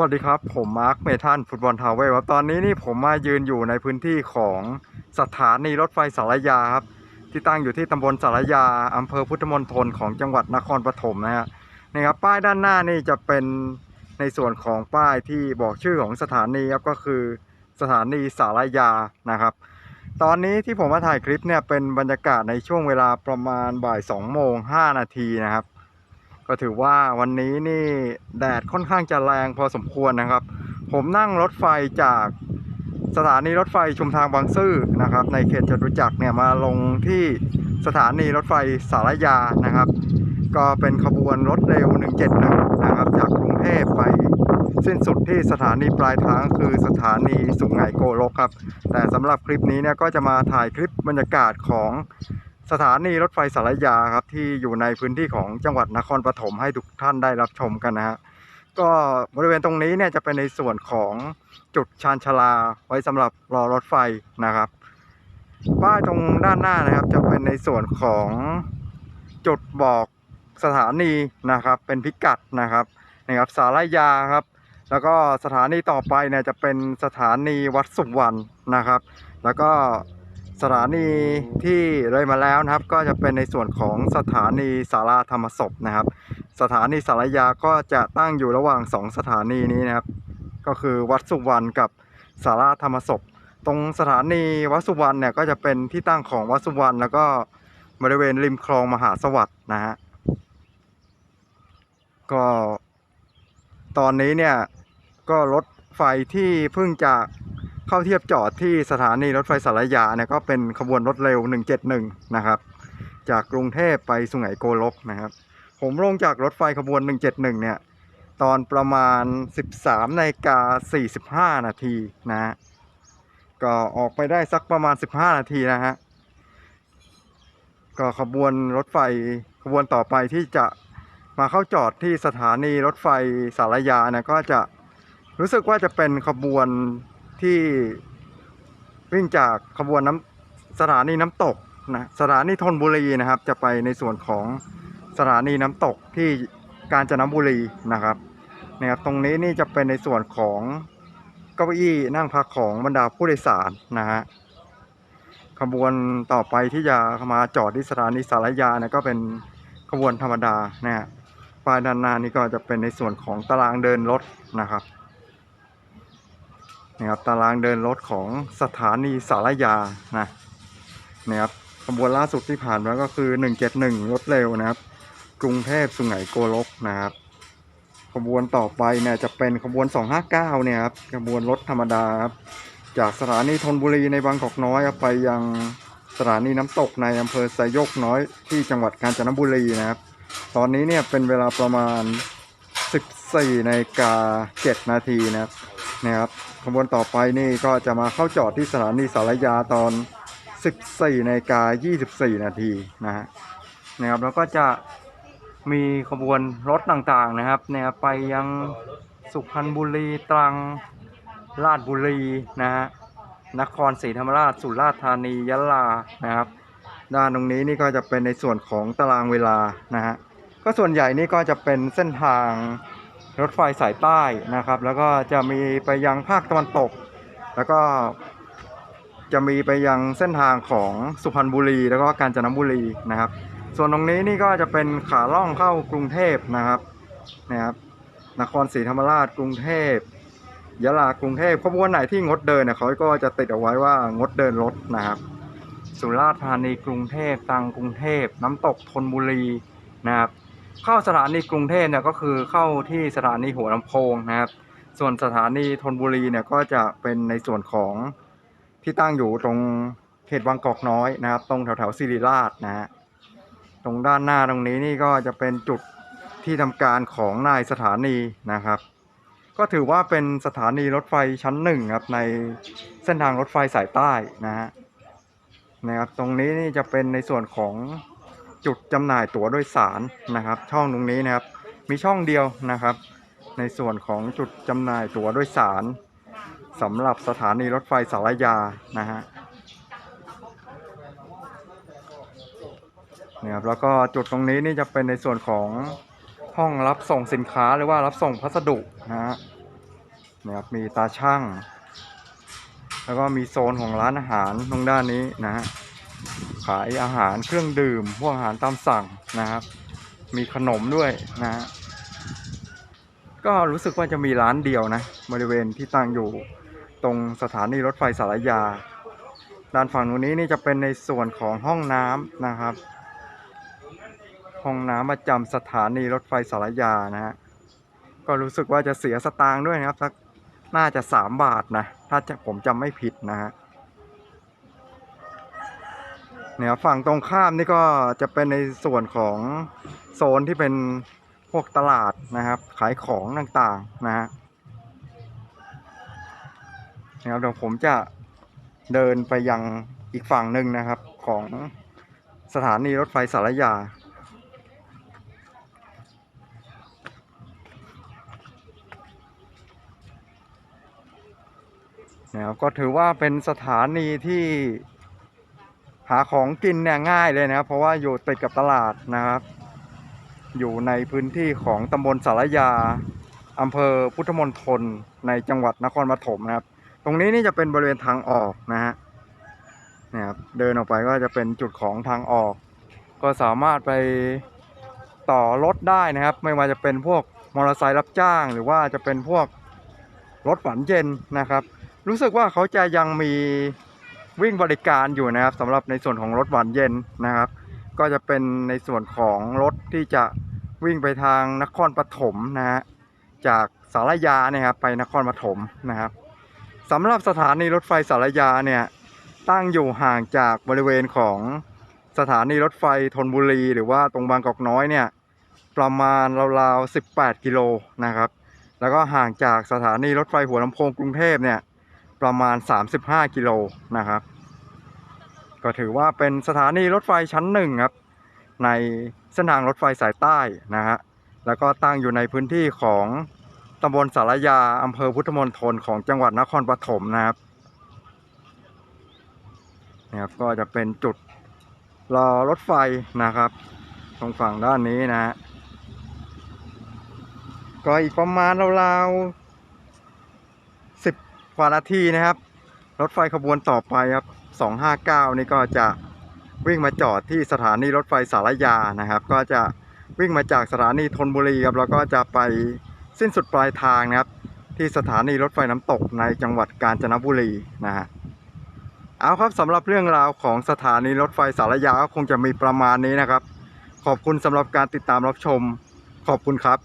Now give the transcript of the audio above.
วัสดีครับ ผมมาร์คเมทันฟุตบอลทาวเวลครับตอนนี้นี่ผมมายืนอยู่ในพื้นที่ของสถานีรถไฟสารยาครับ ที่ตั้งอยู่ที่ตำบลสารยาอำเภอพุทธมณฑลของจังหวัดนครปฐมนะฮะนี่ครับป้ายด้านหน้านี่จะเป็นในส่วนของป้ายที่บอกชื่อของสถานีครับก็คือสถานีสารยานะครับ ตอนนี้ที่ผมมาถ่ายคลิปเนี่ยเป็นบรรยากาศในช่วงเวลาประมาณบ่าย2โมง5นาทีนะครับ ก็ถือว่าวันนี้นี่แดดค่อนข้างจะแรงพอสมควรนะครับ ผมนั่งรถไฟจากสถานีรถไฟชุมทางบางซื่อนะครับ ในเขตจตุจักรเนี่ยมาลงที่สถานีรถไฟสารยานะครับ ก็เป็นขบวนรถเร็ว 171 นะครับ จากกรุงเทพไปสิ้นสุดที่สถานีปลายทางคือสถานีสุไหงโกลกครับ แต่สำหรับคลิปนี้เนี่ยก็จะมาถ่ายคลิปบรรยากาศของ สถานีรถไฟสารยาครับที่อยู่ในพื้นที่ของจังหวัดนครปฐมให้ทุกท่านได้รับชมกันนะฮะก็บริเวณตรงนี้เนี่ยจะเป็นในส่วนของจุดชานชาลาไว้สำหรับรอรถไฟนะครับป้ายตรงด้านหน้านะครับ จะเป็นในส่วนของจุดบอกสถานีนะครับ เป็นพิกัดนะครับนะครับสารยาครับ แล้วก็สถานีต่อไปเนี่ยจะเป็นสถานีวัดสุวรรณนะครับ แล้วก็ สถานีที่เลยมาแล้วนะครับ ก็จะเป็นในส่วนของสถานีสาราธรรมศพนะครับ สถานีสารยาก็จะตั้งอยู่ระหว่างสองสถานีนี้นะครับ ก็คือวัดสุวรรณกับสาราธรรมศพ ตรงสถานีวัดสุวรรณเนี่ยก็จะเป็นที่ตั้งของวัดสุวรรณแล้วก็บริเวณริมคลองมหาสวัสด์นะฮะก็ตอนนี้เนี่ยก็รถไฟที่เพิ่งจะ เข้าเทียบจอดที่สถานีรถไฟสารยาเนี่ยก็เป็นขบวนรถเร็ว 171 นะครับ จากกรุงเทพไปสุไหงโกลกนะครับ ผมลงจากรถไฟขบวน 171 เนี่ย ตอนประมาณ 13นาฬิกา45 นาทีนะฮะก็ออกไปได้สักประมาณ 15 นาทีนะฮะก็ขบวนรถไฟขบวนต่อไปที่จะมาเข้าจอดที่สถานีรถไฟสารยาเนี่ยก็จะรู้สึกว่าจะเป็นขบวน ที่วิ่งจากขบวนน้ำสถานีน้ำตกนะสถานีธนบุรีนะครับ จะไปในส่วนของสถานีน้ำตกที่กาญจนบุรีนะครับนะครับ ตรงนี้นี่จะเป็นในส่วนของเก้าอี้นั่งพักของบรรดาผู้โดยสารนะฮะขบวนต่อไปที่จะมาจอดที่สถานีสารยานี่ยก็เป็นขบวนธรรมดานะฮะป้ายด้านหน้านี่ก็จะเป็นในส่วนของตารางเดินรถนะครับ นะครับตารางเดินรถของสถานีสารยานะนะครับขบวนล่าสุดที่ผ่านมาก็คือ 171 รถเร็วนะครับ กรุงเทพสุไหงโกลกนะครับ ขบวนต่อไปเนี่ยจะเป็นขบวน 259 เนี่ยครับขบวนรถธรรมดาครับจากสถานีธนบุรีในบางกอกน้อยไปยังสถานีน้ำตกในอำเภอไซโยกน้อยที่จังหวัดกาญจนบุรีนะครับ ตอนนี้เนี่ยเป็นเวลาประมาณ 14นาฬิกา7นาทีนะครับนะครับ ขบวนต่อไปนี่ก็จะมาเข้าจอดที่สถานีสารยาตอน 14นาฬิกา24 นาทีนะฮะนะครับแล้วก็จะมีขบวนรถต่างๆนะครับเนี่ยไปยังสุพรรณบุรีตรังราชบุรีนะฮะนครศรีธรรมราชสุราษฎร์ธานียะลานะครับ ด้านตรงนี้นี่ก็จะเป็นในส่วนของตารางเวลานะฮะก็ส่วนใหญ่นี่ก็จะเป็นเส้นทาง รถไฟสายใต้นะครับ แล้วก็จะมีไปยังภาคตะวันตก แล้วก็จะมีไปยังเส้นทางของสุพรรณบุรี แล้วก็กาญจนบุรีนะครับ ส่วนตรงนี้นี่ก็จะเป็นขาล่องเข้ากรุงเทพนะครับนะครับ นครศรีธรรมราชกรุงเทพยะลากรุงเทพขบวนไหนที่งดเดินเนี่ยเขาก็จะติดเอาไว้ว่างดเดินรถนะครับ สุราษฎร์ธานีกรุงเทพตังกรุงเทพน้ำตกธนบุรีนะครับ เข้าสถานีกรุงเทพเนี่ยก็คือเข้าที่สถานีหัวลำโพงนะครับ ส่วนสถานีธนบุรีเนี่ยก็จะเป็นในส่วนของที่ตั้งอยู่ตรงเขตบางกอกน้อยนะครับ ตรงแถวแถวศิริราชนะฮะตรงด้านหน้าตรงนี้นี่ก็จะเป็นจุดที่ทำการของนายสถานีนะครับ ก็ถือว่าเป็นสถานีรถไฟชั้นหนึ่งครับในเส้นทางรถไฟสายใต้นะฮะนะครับตรงนี้นี่จะเป็นในส่วนของ จุดจำหน่ายตั๋วโดยสารนะครับ ช่องตรงนี้นะครับ มีช่องเดียวนะครับ ในส่วนของจุดจำหน่ายตั๋วโดยสารสำหรับสถานีรถไฟสารยานะฮะนี่ยครับแล้วก็จุดตรงนี้นี่จะเป็นในส่วนของห้องรับส่งสินค้าหรือว่ารับส่งพัสดุนะฮะนะครับมีตาช่าง แล้วก็มีโซนของร้านอาหารตรงด้านนี้นะฮะ ขายอาหารเครื่องดื่ม พวกอาหารตามสั่งนะครับ มีขนมด้วยนะฮะก็รู้สึกว่าจะมีร้านเดียวนะ บริเวณที่ตั้งอยู่ตรงสถานีรถไฟสารยา ด้านฝั่งนู้นนี้นี่จะเป็นในส่วนของห้องน้ำนะครับ ห้องน้ำประจำสถานีรถไฟสารยานะฮะก็รู้สึกว่าจะเสียสตางค์ด้วยนะครับสักน่าจะสามบาทนะ ถ้าจะผมจำไม่ผิดนะฮะ เนี่ยฝั่งตรงข้ามนี่ก็จะเป็นในส่วนของโซนที่เป็นพวกตลาดนะครับ ขายของต่างๆนะฮะนะครับเดี๋ยวผมจะเดินไปยังอีกฝั่งหนึ่งนะครับของสถานีรถไฟสารยานะครับก็ถือว่าเป็นสถานีที่ หาของกินเนี่ยง่ายเลยนะครับ เพราะว่าอยู่ติดกับตลาดนะครับ อยู่ในพื้นที่ของตำบลสารยาอำเภอพุทธมณฑลในจังหวัดนครปฐมนะครับ ตรงนี้นี่จะเป็นบริเวณทางออกนะฮะเนี่ยครับเดินออกไปก็จะเป็นจุดของทางออก ก็สามารถไปต่อรถได้นะครับ ไม่ว่าจะเป็นพวกมอเตอร์ไซค์รับจ้าง หรือว่าจะเป็นพวกรถหวานเย็นนะครับ รู้สึกว่าเขาจะยังมี วิ่งบริการอยู่นะครับสำหรับในส่วนของรถหวานเย็นนะครับ ก็จะเป็นในส่วนของรถที่จะวิ่งไปทางนครปฐมนะฮะจากสารยาเนี่ยครับไปนครปฐมนะครับสำหรับสถานีรถไฟสารยาเนี่ยตั้งอยู่ห่างจากบริเวณของสถานีรถไฟธนบุรี หรือว่าตรงบางกอกน้อยเนี่ยประมาณราวๆ18 กิโลนะครับ แล้วก็ห่างจากสถานีรถไฟหัวลำโพงกรุงเทพเนี่ย ประมาณ 35 กิโลนะครับ ก็ถือว่าเป็นสถานีรถไฟชั้นหนึ่งครับ ในเส้นทางรถไฟสายใต้นะฮะแล้วก็ตั้งอยู่ในพื้นที่ของตำบลสารยาอำเภอพุทธมณฑลของจังหวัดนครปฐมนะครับนะครับก็จะเป็นจุดรอรถไฟนะครับ ตรงฝั่งด้านนี้นะฮะก็อีกประมาณราวๆ กว่านาทีนะครับ รถไฟขบวนต่อไปครับ 259 นี่ก็จะวิ่งมาจอดที่สถานีรถไฟสารยานะครับ ก็จะวิ่งมาจากสถานีธนบุรีครับแล้วก็จะไปสิ้นสุดปลายทางนะครับ ที่สถานีรถไฟน้ำตกในจังหวัดกาญจนบุรีนะฮะเอาครับสำหรับเรื่องราวของสถานีรถไฟสารยาก็คงจะมีประมาณนี้นะครับ ขอบคุณสำหรับการติดตามรับชมขอบคุณครับ